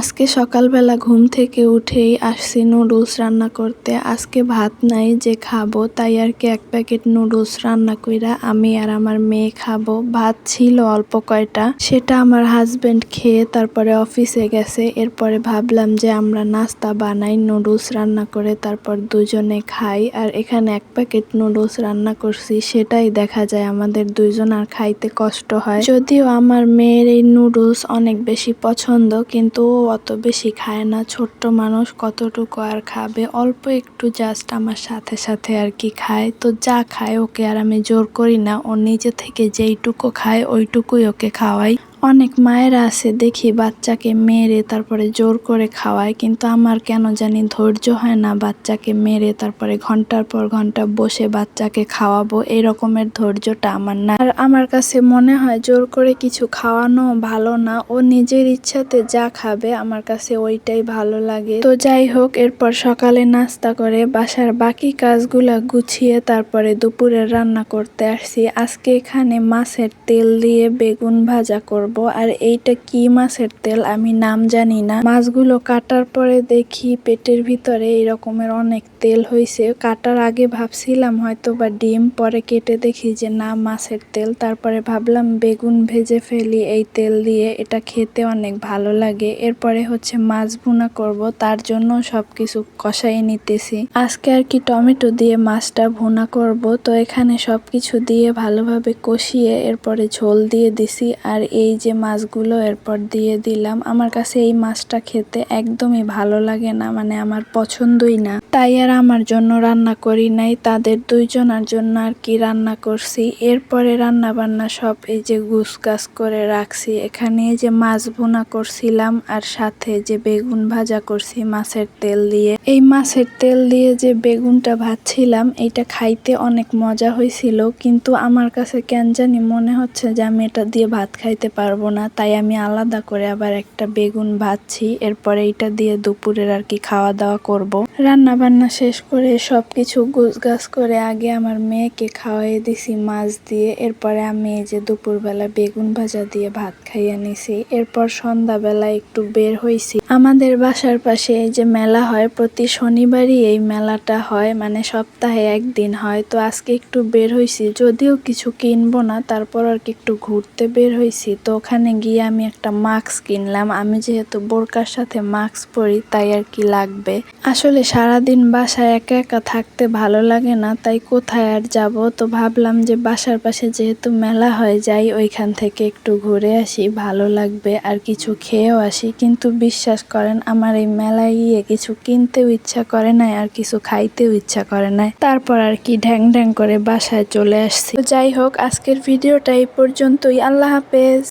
আজকে সকালবেলা ঘুম থেকে উঠেই আসছি নুডলস রান্না করতে। আজকে ভাত নাই, যে খাব তাই আর কি এক প্যাকেট নুডলস রান্না কইরা আমি আর আমার মেয়ে খাব। ভাত ছিল অল্প কয়টা, সেটা আমার হাজবেন্ড খেয়ে তারপরে অফিসে গেছে। এরপরে ভাবলাম যে আমরা নাস্তা বানাই, নুডলস রান্না করে তারপর দুজনে খাই। আর এখানে এক প্যাকেট নুডলস রান্না করছি, সেটাই দেখা যায় আমাদের দুইজন আর খাইতে কষ্ট হয়। যদিও আমার মেয়ের এই নুডলস অনেক বেশি পছন্দ, কিন্তু অত বেশি খায় না, ছোট্ট মানুষ কতটুকু আর খাবে? অল্প একটু জাস্ট আমার সাথে সাথে আর কি খায়। তো যা খায় ওকে আর আমি জোর করি না, ও নিজে থেকে যেইটুকু খায় ওইটুকুই ওকে খাওয়াই। অনেক মায়েরা আছে, দেখি বাচ্চাকে মেরে তারপরে জোর করে খাওয়ায়, কিন্তু আমার কেন জানি ধৈর্য হয় না বাচ্চাকে মেরে তারপরে ঘণ্টার পর ঘণ্টা বসে বাচ্চাকে খাওয়াবো এই রকমের ধৈর্যটা আমার না। আর আমার কাছে মনে হয় জোর করে কিছু খাওয়ানো ভালো না, ও নিজের ইচ্ছাতে যা খাবে আমার কাছে ওইটাই ভালো লাগে। তো যাই হোক, এরপর সকালে নাস্তা করে বাসার বাকি কাজগুলা গুছিয়ে তারপরে দুপুরের রান্না করতে আসছি। আজকে এখানে মাছের তেল দিয়ে বেগুন ভাজা করব। আর এইটা কি মাছের তেল? আমি নাম জানি না। মাছগুলো কাটার পরে দেখি পেটের ভিতরে এই রকমের অনেক তেল হয়েছে কাটার আগে ভাবছিলাম হয়তো বা ডিম, পরে কেটে দেখি যে না, মাছের তেল। তারপরে ভাবলাম বেগুন ভেজে ফেলি এই তেল দিয়ে। এটা খেতে অনেক ভালো লাগে। এরপরে হচ্ছে মাছ ভুনা করব। তার জন্য সবকিছু কষাই নিতেছি। আজকে আর কি টমেটো দিয়ে মাছটা ভুনা করব। তো এখানে সবকিছু দিয়ে ভালোভাবে কষিয়ে এরপরে ঝোল দিয়ে দিছি। আর এই যে মাছগুলো এরপর দিয়ে দিলাম। আমার কাছে এই মাছটা খেতে একদমই ভালো লাগে না মানে আমার পছন্দই না। তাই আর আমার জন্য রান্না করি নাই, তাদের দুইজনের জন্য আর কি রান্না করছি। এরপরে রান্না বান্না সব এই যে গুছ গাছ করে রাখছি। এখানে এই যে মাছ ভুনা করছিলাম আর সাথে যে বেগুন ভাজা করছি মাছের তেল দিয়ে। এই মাছের তেল দিয়ে যে বেগুনটা ভাজছিলাম এটা খাইতে অনেক মজা হয়েছিল, কিন্তু আমার কাছে কেন জানি মনে হচ্ছে যে আমি এটা দিয়ে ভাত খাইতে পারব না, তাই আমি আলাদা করে আবার একটা বেগুন ভাজছি। এরপরে এটা দিয়ে দুপুরের আর কি খাওয়া দাওয়া করব। রান্না বান্না শেষ করে সব সবকিছু গুছগাছ করে আগে আমার মেয়েকে খাওয়াই দিছি, মাছ দিয়ে। এরপরে আমি এই যে দুপুরবেলা বেগুন ভাজা দিয়ে ভাত খাইয়ে নিছি। এরপর সন্ধ্যাবেলা একটু বের হইছি। আমাদের বাসার পাশে এই যে মেলা হয়, প্রতি শনিবারই এই মেলাটা হয় মানে সপ্তাহে একদিন হয়। তো আজকে একটু বের হইছি, যদিও কিছু কিনবো না, তারপর আর কি একটু ঘুরতে বের হইছি। তো ওখানে গিয়ে আমি একটা মাস্ক কিনলাম। আমি যেহেতু বোরকার সাথে মাস্ক পরি, তাই আর কি লাগবে। আসলে সারাদিন বাসায় একা একা থাকতে ভালো লাগে না, তাই কোথায় আর যাব? তো ভাবলাম যে বাসার পাশে যেহেতু মেলা হয়, যাই ওইখান থেকে একটু ঘুরে আসি, ভালো লাগবে আর কিছু খেয়েও আসি। কিন্তু বিশ্বাস করেন, আমার এই মেলায় গিয়ে কিছু কিনতেও ইচ্ছা করে নাই আর কিছু খাইতেও ইচ্ছা করে নাই। তারপর আর কি ঢ্যাং ঢ্যাং করে বাসায় চলে আসছি। যাই হোক, আজকের ভিডিওটা এই পর্যন্তই। আল্লাহ হাফেজ।